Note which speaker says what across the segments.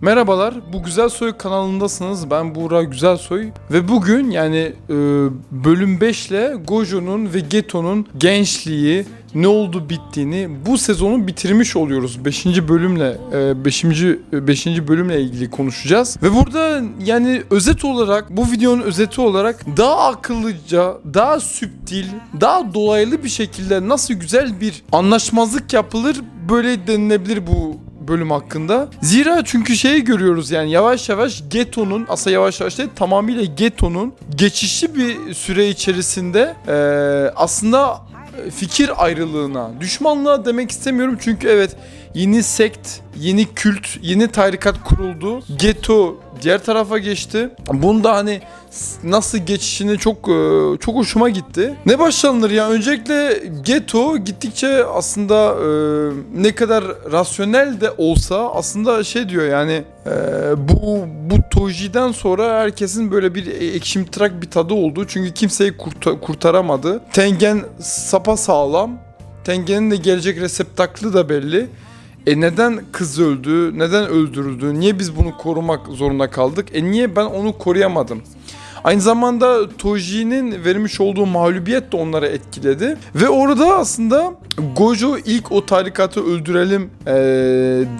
Speaker 1: Merhabalar, bu Güzel Soy kanalındasınız. Ben Buğra Güzelsoy ve bugün yani e, bölüm 5 ile Gojo'nun ve Geto'nun gençliği, ne oldu bittiğini bu sezonu bitirmiş oluyoruz. 5. bölümle 5. 5. bölümle ilgili konuşacağız. Ve burada yani özet olarak bu videonun özeti olarak daha akıllıca, daha süptil, daha dolaylı bir şekilde nasıl güzel bir anlaşmazlık yapılır böyle denilebilir bu bölüm hakkında. Zira çünkü şeyi görüyoruz yani yavaş yavaş Geto'nun aslında yavaş yavaş değil tamamıyla Geto'nun geçişli bir süre içerisinde eee, aslında fikir ayrılığına, düşmanlığa demek istemiyorum çünkü evet yeni sekt, yeni kült, yeni tarikat kuruldu. Geto diğer tarafa geçti. Bunda hani nasıl geçişini çok e, çok hoşuma gitti. Ne başlanır ya? Öncelikle Geto gittikçe aslında e, ne kadar rasyonel de olsa aslında şey diyor yani e, bu bu Toji'den sonra herkesin böyle bir ekşimtırak bir tadı oldu. Çünkü kimseyi kurta- kurtaramadı. Tengen sapa sağlam. Tengen'in de gelecek reseptaklı da belli. E neden kız öldü? Neden öldürüldü? Niye biz bunu korumak zorunda kaldık? E niye ben onu koruyamadım? Aynı zamanda Toji'nin vermiş olduğu mağlubiyet de onları etkiledi. Ve orada aslında Gojo ilk o tarikatı öldürelim eee,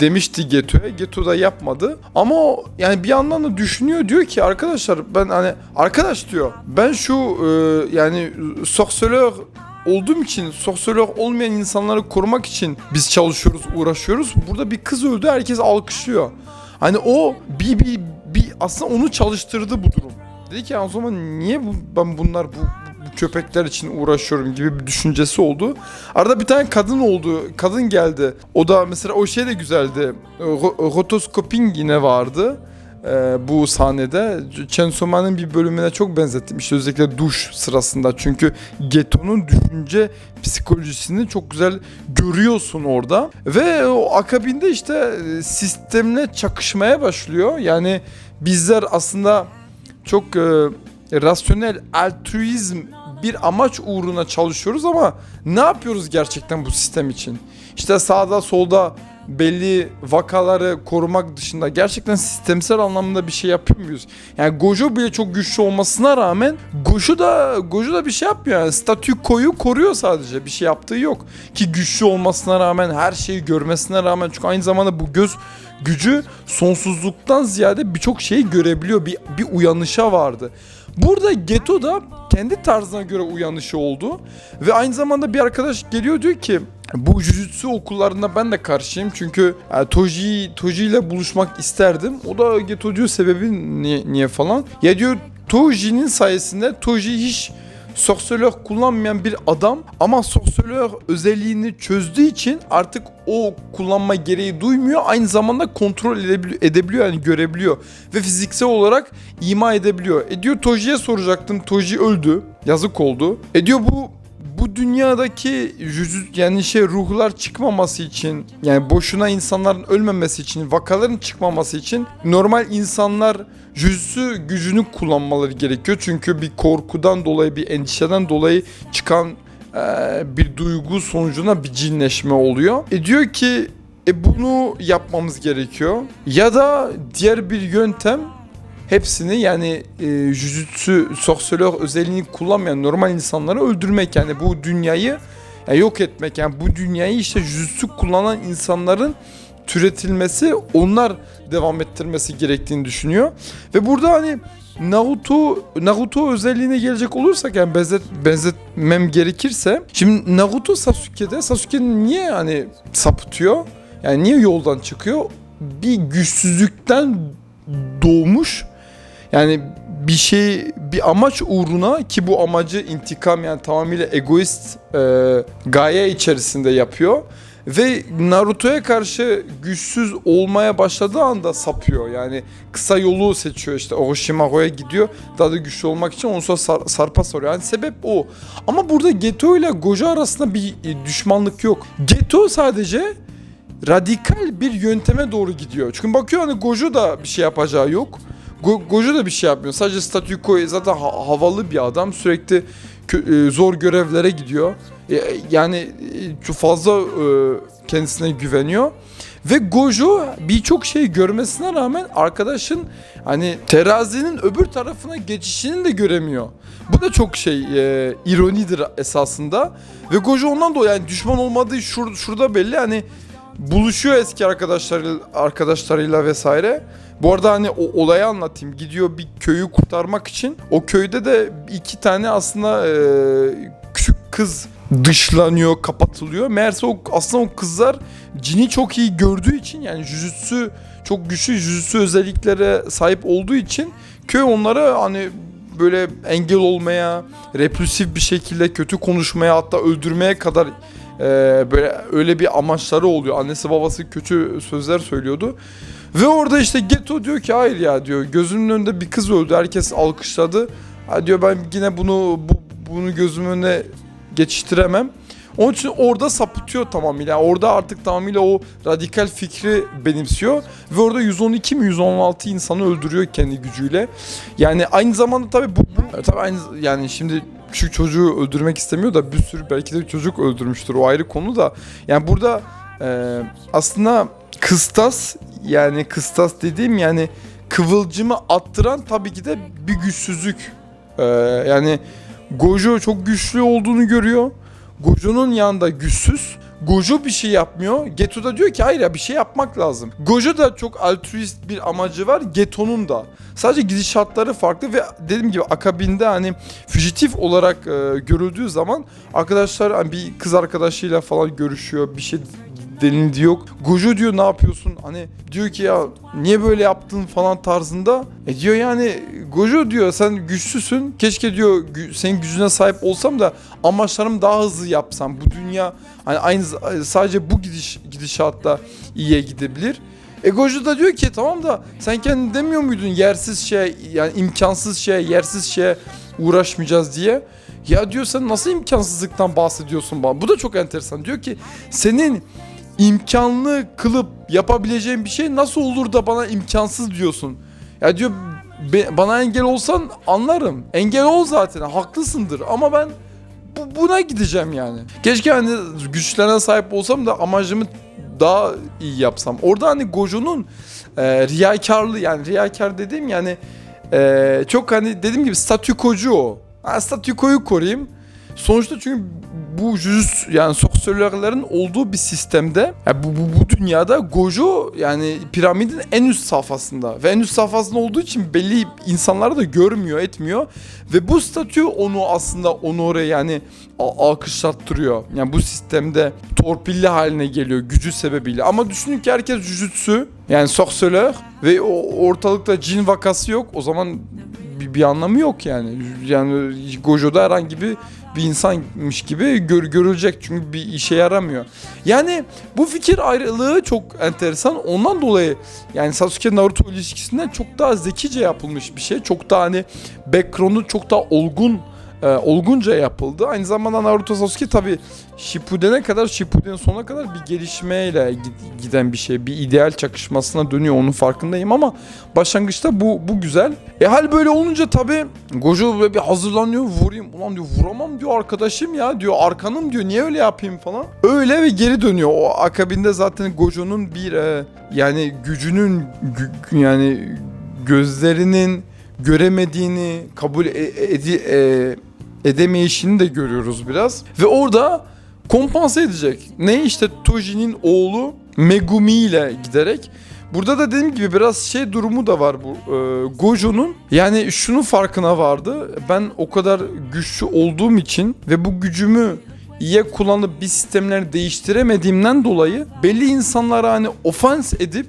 Speaker 1: demişti Geto'ya. Geto da yapmadı. Ama o yani bir yandan da düşünüyor diyor ki arkadaşlar ben hani arkadaş diyor ben şu eee, yani sorceleur olduğum için sorceleur olmayan insanları korumak için biz çalışıyoruz, uğraşıyoruz. Burada bir kız öldü, herkes alkışlıyor. Hani o bir bir bir aslında onu çalıştırdı bu durum. Dedi ki o zaman niye bu, ben bunlar bu, bu köpekler için uğraşıyorum gibi bir düşüncesi oldu. Arada bir tane kadın oldu. Kadın geldi. O da mesela o şey de güzeldi. Ro- Rotoskoping yine vardı. Ee, bu sahnede Chainsaw Man'ın bir bölümüne çok benzettim. İşte özellikle duş sırasında. Çünkü Geto'nun düşünce psikolojisini çok güzel görüyorsun orada. Ve o akabinde işte e, sistemle çakışmaya başlıyor. Yani bizler aslında çok e, rasyonel altruizm bir amaç uğruna çalışıyoruz ama ne yapıyoruz gerçekten bu sistem için? İşte sağda solda belli vakaları korumak dışında gerçekten sistemsel anlamda bir şey yapıyor muyuz? Yani Gojo bile çok güçlü olmasına rağmen Gojo da Gojo da bir şey yapmıyor. Yani statü koyu koruyor sadece. Bir şey yaptığı yok. Ki güçlü olmasına rağmen her şeyi görmesine rağmen çünkü aynı zamanda bu göz gücü sonsuzluktan ziyade birçok şeyi görebiliyor. Bir, bir uyanışa vardı. Burada Geto da kendi tarzına göre uyanışı oldu. Ve aynı zamanda bir arkadaş geliyor diyor ki bu jujutsu okullarına ben de karşıyım çünkü e, Toji Toji ile buluşmak isterdim. O da Geto diyor sebebi niye, niye falan. Ya diyor Toji'nin sayesinde Toji hiç sorceleur kullanmayan bir adam ama sorceleur özelliğini çözdüğü için artık o kullanma gereği duymuyor. Aynı zamanda kontrol edebiliyor, edebiliyor yani görebiliyor. Ve fiziksel olarak ima edebiliyor. E diyor Toji'ye soracaktım. Toji öldü. Yazık oldu. E diyor bu bu dünyadaki yüzü yani şey ruhlar çıkmaması için yani boşuna insanların ölmemesi için vakaların çıkmaması için normal insanlar yüzü gücünü kullanmaları gerekiyor. Çünkü bir korkudan dolayı bir endişeden dolayı çıkan eee, bir duygu sonucuna bir cinleşme oluyor. E diyor ki e bunu yapmamız gerekiyor. Ya da diğer bir yöntem hepsini yani e, jujutsu sorceleur özelliğini kullanmayan normal insanları öldürmek yani bu dünyayı yani yok etmek yani bu dünyayı işte jujutsu kullanan insanların türetilmesi onlar devam ettirmesi gerektiğini düşünüyor ve burada hani Naruto Naruto özelliğine gelecek olursak yani benzet, benzetmem gerekirse şimdi Naruto Sasuke'de Sasuke niye hani sapıtıyor? Yani niye yoldan çıkıyor? Bir güçsüzlükten doğmuş yani bir şey bir amaç uğruna ki bu amacı intikam yani tamamıyla egoist e, gaye içerisinde yapıyor ve Naruto'ya karşı güçsüz olmaya başladığı anda sapıyor. Yani kısa yolu seçiyor işte Orochimaru'ya gidiyor. Daha da güçlü olmak için onu sonra sar- sarpa sarıyor. Yani sebep o. Ama burada Geto ile Gojo arasında bir e, düşmanlık yok. Geto sadece radikal bir yönteme doğru gidiyor. Çünkü bakıyor hani Gojo da bir şey yapacağı yok. Go- Gojo da bir şey yapmıyor. Sadece statü koy zaten ha- havalı bir adam. Sürekli e, zor görevlere gidiyor. E, yani e, fazla e, kendisine güveniyor. Ve Gojo birçok şey görmesine rağmen arkadaşın hani terazinin öbür tarafına geçişini de göremiyor. Bu da çok şey e, ironidir esasında. Ve Gojo ondan dolayı yani düşman olmadığı şur, şurada belli hani buluşuyor eski arkadaşlarıyla, arkadaşlarıyla vesaire. Bu arada hani o olayı anlatayım. Gidiyor bir köyü kurtarmak için. O köyde de iki tane aslında e, küçük kız dışlanıyor, kapatılıyor. Meğerse o aslında o kızlar cini çok iyi gördüğü için yani jujutsu çok güçlü jujutsu özelliklere sahip olduğu için köy onlara hani böyle engel olmaya, repulsif bir şekilde kötü konuşmaya hatta öldürmeye kadar e, böyle öyle bir amaçları oluyor. Annesi babası kötü sözler söylüyordu. Ve orada işte Geto diyor ki hayır ya diyor gözümün önünde bir kız öldü herkes alkışladı. Ha diyor ben yine bunu bu, bunu gözümün önüne geçiştiremem. Onun için orada sapıtıyor tamamıyla. Orada artık tamamıyla o radikal fikri benimsiyor. Ve orada 112 mi 116 insanı öldürüyor kendi gücüyle. Yani aynı zamanda tabii bu, bu tabii aynı yani şimdi küçük çocuğu öldürmek istemiyor da bir sürü belki de çocuk öldürmüştür. O ayrı konu da. Yani burada e, aslında kıstas yani kıstas dediğim yani kıvılcımı attıran tabii ki de bir güçsüzlük. E, yani Gojo çok güçlü olduğunu görüyor. Gojo'nun yanında güçsüz. Gojo bir şey yapmıyor. Geto da diyor ki hayır ya bir şey yapmak lazım. Gojo da çok altruist bir amacı var. Geto'nun da. Sadece gidişatları farklı ve dediğim gibi akabinde hani füjitif olarak e, görüldüğü zaman arkadaşlar hani bir kız arkadaşıyla falan görüşüyor. Bir şey denildi yok. Gojo diyor ne yapıyorsun? Hani diyor ki ya niye böyle yaptın falan tarzında. E diyor yani Gojo diyor sen güçlüsün. Keşke diyor senin gücüne sahip olsam da amaçlarımı daha hızlı yapsam. Bu dünya hani aynı sadece bu gidiş gidişatta iyiye gidebilir. E Gojo da diyor ki tamam da sen kendin demiyor muydun yersiz şey yani imkansız şey yersiz şeye uğraşmayacağız diye. Ya diyor sen nasıl imkansızlıktan bahsediyorsun bana? Bu da çok enteresan. Diyor ki senin imkanlı kılıp yapabileceğin bir şey nasıl olur da bana imkansız diyorsun? Ya diyor be- bana engel olsan anlarım. Engel ol zaten haklısındır ama ben bu, buna gideceğim yani. Keşke hani güçlerine sahip olsam da amacımı daha iyi yapsam. Orada hani Gojo'nun e, riyakarlığı yani riyakar dediğim yani e, çok hani dediğim gibi statükocu o. Ha, statükoyu koruyayım. Sonuçta çünkü bu yüz yani sosyologların olduğu bir sistemde yani bu, bu, bu dünyada Gojo yani piramidin en üst safhasında ve en üst safhasında olduğu için belli insanları da görmüyor etmiyor ve bu statü onu aslında onu oraya yani alkışlattırıyor. Yani bu sistemde torpilli haline geliyor gücü sebebiyle ama düşünün ki herkes jujutsu yani sosyolog ve o ortalıkta cin vakası yok o zaman bir, bir anlamı yok yani. Yani Gojo'da herhangi bir bir insanmış gibi gör, görülecek çünkü bir işe yaramıyor. Yani bu fikir ayrılığı çok enteresan. Ondan dolayı yani Sasuke Naruto ilişkisinden çok daha zekice yapılmış bir şey. Çok daha hani background'u çok daha olgun e, olgunca yapıldı. Aynı zamanda Naruto Sasuke tabi Shippuden'e kadar Shippuden'in sonuna kadar bir gelişmeyle gid- giden bir şey. Bir ideal çakışmasına dönüyor onun farkındayım ama başlangıçta bu bu güzel. E hal böyle olunca tabi Gojo böyle bir hazırlanıyor vurayım. Ulan diyor vuramam diyor arkadaşım ya diyor arkanım diyor niye öyle yapayım falan. Öyle ve geri dönüyor. O akabinde zaten Gojo'nun bir e, yani gücünün gü- yani gözlerinin göremediğini kabul e- edi- e- edemeyişini de görüyoruz biraz. Ve orada kompanse edecek. Ne işte Toji'nin oğlu Megumi ile giderek. Burada da dediğim gibi biraz şey durumu da var bu e, Gojo'nun. Yani şunun farkına vardı. Ben o kadar güçlü olduğum için ve bu gücümü iyiye kullanıp bir sistemleri değiştiremediğimden dolayı belli insanlara hani ofans edip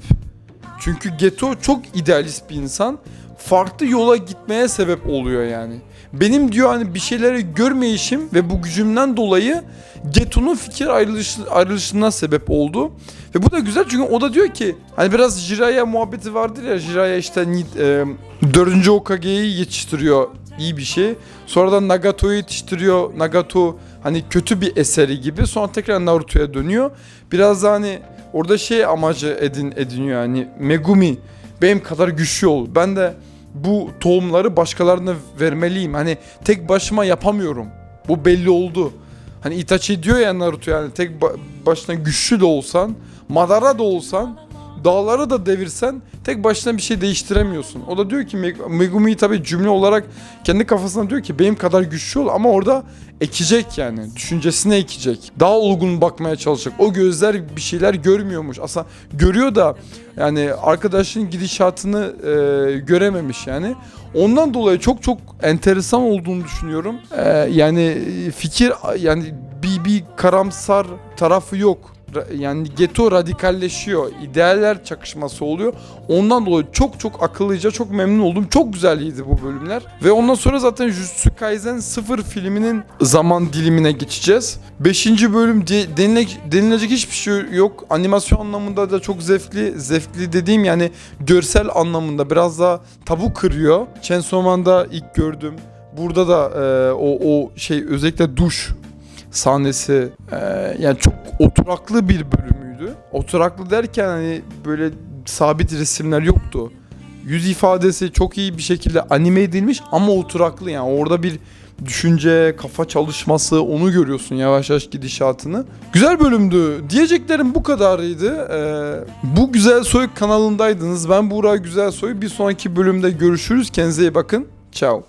Speaker 1: çünkü Geto çok idealist bir insan. Farklı yola gitmeye sebep oluyor yani. Benim diyor hani bir şeyleri görmeyişim ve bu gücümden dolayı Geto'nun fikir ayrılışı, ayrılışına sebep oldu. Ve bu da güzel çünkü o da diyor ki hani biraz Jiraiya muhabbeti vardır ya Jiraiya işte e, 4. Hokage'yi yetiştiriyor iyi bir şey. Sonradan Nagato'yu yetiştiriyor. Nagato hani kötü bir eseri gibi. Sonra tekrar Naruto'ya dönüyor. Biraz da hani orada şey amacı edin ediniyor yani Megumi benim kadar güçlü ol. Ben de bu tohumları başkalarına vermeliyim. Hani tek başıma yapamıyorum. Bu belli oldu. Hani Itachi diyor ya Naruto yani tek ba- başına güçlü de olsan Madara da olsan, dağları da devirsen tek başına bir şey değiştiremiyorsun. O da diyor ki Meg- Megumi'yi tabii cümle olarak kendi kafasına diyor ki benim kadar güçlü ol ama orada ekecek yani. Düşüncesine ekecek. Daha olgun bakmaya çalışacak. O gözler bir şeyler görmüyormuş. Aslında görüyor da yani arkadaşın gidişatını e, görememiş yani. Ondan dolayı çok çok enteresan olduğunu düşünüyorum. E, yani fikir yani bir, bir karamsar tarafı yok. Yani geto radikalleşiyor. İdealler çakışması oluyor. Ondan dolayı çok çok akıllıca çok memnun oldum. Çok güzeliydi bu bölümler. Ve ondan sonra zaten Jujutsu Kaisen 0 filminin zaman dilimine geçeceğiz. 5. bölüm de- denile- denilecek hiçbir şey yok. Animasyon anlamında da çok zevkli. Zevkli dediğim yani görsel anlamında biraz daha tabu kırıyor. Chainsaw Man'da ilk gördüm. Burada da e, o, o şey özellikle duş sahnesi e, yani çok oturaklı bir bölümüydü. Oturaklı derken hani böyle sabit resimler yoktu. Yüz ifadesi çok iyi bir şekilde anime edilmiş ama oturaklı yani orada bir düşünce, kafa çalışması onu görüyorsun yavaş yavaş gidişatını. Güzel bölümdü. Diyeceklerim bu kadarıydı. Ee, bu Güzel Soy kanalındaydınız. Ben Buğra Güzel Soy. Bir sonraki bölümde görüşürüz. Kendinize iyi bakın. Ciao.